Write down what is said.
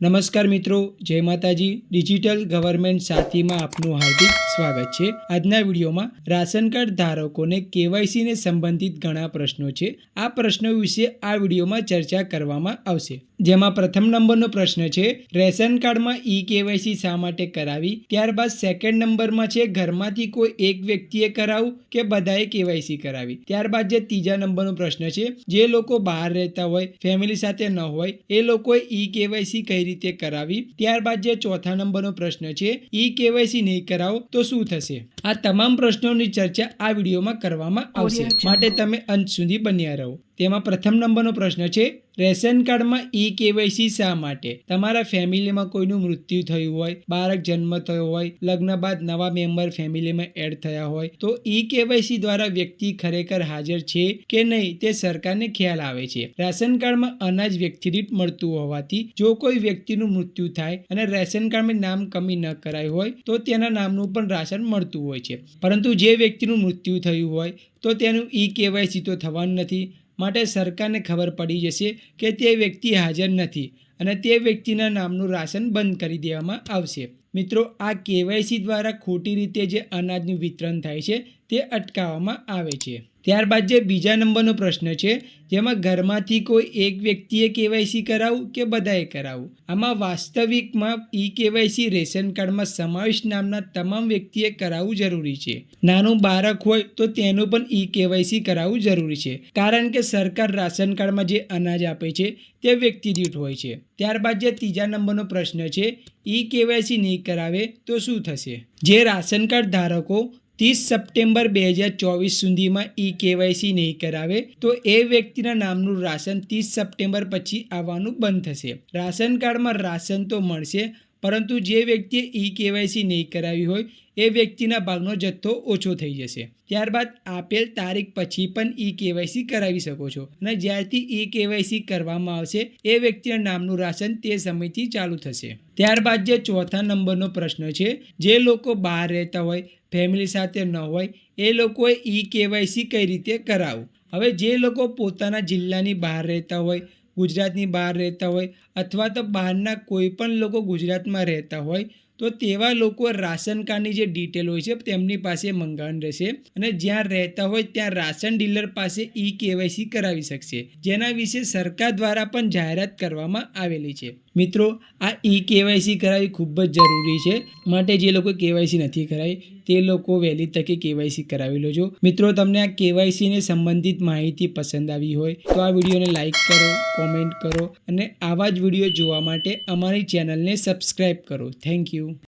નમસ્કાર મિત્રો, જય માતાજી. ડિજિટલ ગવર્મેન્ટ સાથીમાં આપનું હાર્દિક સ્વાગત છે. આજના વિડીયોમાં રાશન કાર્ડ ધારકોને કેવાયસી ને સંબંધિત ઘણા પ્રશ્નો છે. આ પ્રશ્નો વિશે આ વિડીયોમાં ચર્ચા કરવામાં આવશે. જેમાં પ્રથમ નંબરનો પ્રશ્ન છે, રેશન કાર્ડમાં ઈ કેવાયસી શા માટે કરાવી? ત્યારબાદ સેકન્ડ નંબરમાં છે, ઘરમાંથી કોઈ એક વ્યક્તિએ કરાવવું કે બધાએ કેવાયસી કરાવી? ત્યારબાદ જે ત્રીજા નંબરનો પ્રશ્ન છે, જે લોકો બહાર રહેતા હોય, ફેમિલી સાથે ન હોય, એ લોકોએ ઈ કેવાયસી કઈ રીતે કરાવી. ત્યારબાદ જે ચોથા નંબરનો પ્રશ્ન છે, ઈ કેવાયસી નહીં કરાવો તો શું થશે? આ તમામ પ્રશ્નોની ચર્ચા આ વિડીયોમાં કરવામાં આવશે. માટે તમે અંત સુધી બન્યા રહો. તેમાં પ્રથમ નંબરનો પ્રશ્ન છે રેશન કાર્ડમાં ઈ કેવાયસી શા માટે? તમારા ફેમિલીમાં કોઈનું મૃત્યુ થયું હોય બાળક જન્મ થયો હોય લગ્ન બાદ નવા મેમ્બર ફેમિલીમાં એડ થયા હોય તો ઈ કેવાયસી દ્વારા વ્યક્તિ ખરેખર હાજર છે કે નહીં તે સરકારને ખ્યાલ આવે છે. રાશન કાર્ડમાં અનાજ વ્યક્તિ દીઠ મળતું હોવાથી જો કોઈ વ્યક્તિનું મૃત્યુ થાય અને રેશન કાર્ડમાં નામ કમી ન કરાયું હોય તો તેના નામનું પણ રાશન મળતું હોય છે. પરંતુ જે વ્યક્તિનું મૃત્યુ થયું હોય, તો તેનું ઈ કેવાયસી તો થવાનું નથી. માટે સરકારને ખબર પડી જશે કે તે વ્યક્તિ હાજર નથી અને તે વ્યક્તિના નામનું રાશન બંધ કરી દેવામાં આવશે. મિત્રો, આ કેવાયસી દ્વારા ખોટી રીતે જે અનાજનું વિતરણ થાય છે, તે અટકાવવામાં આવે છે. ત્યારબાદ જે બીજા નંબરનો પ્રશ્ન છે, જેમાં ઘરમાંથી કોઈ એક વ્યક્તિએ કેવાયસી કરાવવું કે બધાએ કરાવવું આમાં વાસ્તવિકમાં ઈ કેવાયસી રેશન કાર્ડમાં સમાવેશ નામના તમામ વ્યક્તિએ કરાવવું જરૂરી છે. નાનું બાળક હોય તો તેનું પણ ઈ કેવાયસી કરાવવું જરૂરી છે. કારણ કે સરકાર રાશન કાર્ડમાં જે અનાજ આપે છે, તે વ્યક્તિ દીઠ હોય છે. ત્યારબાદ જે ત્રીજા નંબરનો પ્રશ્ન છે, ઈ કેવાયસી નહીં કરાવે તો શું થશે? જે રાશન કાર્ડ ધારકો ત્રીસ સપ્ટેમ્બર બે હજાર ચોવીસ સુધીમાં ઈ કેવાયસી નહીં કરાવે, તો એ વ્યક્તિના નામનું રાશન ત્રીસ સપ્ટેમ્બર પછી આવવાનું બંધ થશે. રાશન કાર્ડમાં રાશન તો મળશે પરંતુ જે વ્યક્તિએ ઈ કેવાયસી નહીં કરાવી હોય, એ વ્યક્તિના ભાગનો જથ્થો ઓછો થઈ જશે. ત્યારબાદ આપેલ તારીખ પછી પણ ઈ કેવાયસી કરાવી શકો છો. અને જ્યારથી ઈ કેવાયસી કરવામાં આવશે, એ વ્યક્તિના નામનું રાશન તે સમયથી ચાલુ થશે. ત્યારબાદ જે ચોથા નંબરનો પ્રશ્ન છે, જે લોકો બહાર રહેતા હોય, ફેમિલી સાથે ન હોય, એ લોકોએ ઈ કેવાયસી કઈ રીતે કરાવવું? હવે જે લોકો પોતાના જિલ્લાની બહાર રહેતા હોય ગુજરાતની બહાર રહેતા હોય અથવા તો બહારના કોઈ પણ લોકો ગુજરાતમાં રહેતા હોય, તો તેવા લોકો રાશન કાર્ડની જે ડિટેલ હોય છે, તેમની પાસે મંગાવવાની રહેશે. અને જ્યાં રહેતા હોય ત્યાં રાશન ડીલર પાસે ઈ કેવાયસી કરાવી શકશે. જેના વિશે સરકાર દ્વારા પણ જાહેરાત કરવામાં આવેલી છે. મિત્રો, આ ઈ કેવાયસી કરાવવી ખૂબ જ જરૂરી છે. માટે જે લોકો કેવાયસી નથી કરાવી તે લોકો વહેલી તકે કેવાયસી કરાવી લેજો. મિત્રો, તમને આ કેવાયસીને સંબંધિત માહિતી પસંદ આવી હોય, તો આ વિડીયોને લાઇક કરો, કોમેન્ટ કરો અને આવા જ વીડિયો જોવા માટે અમારી ચેનલને સબસ્ક્રાઈબ કરો. Thank you.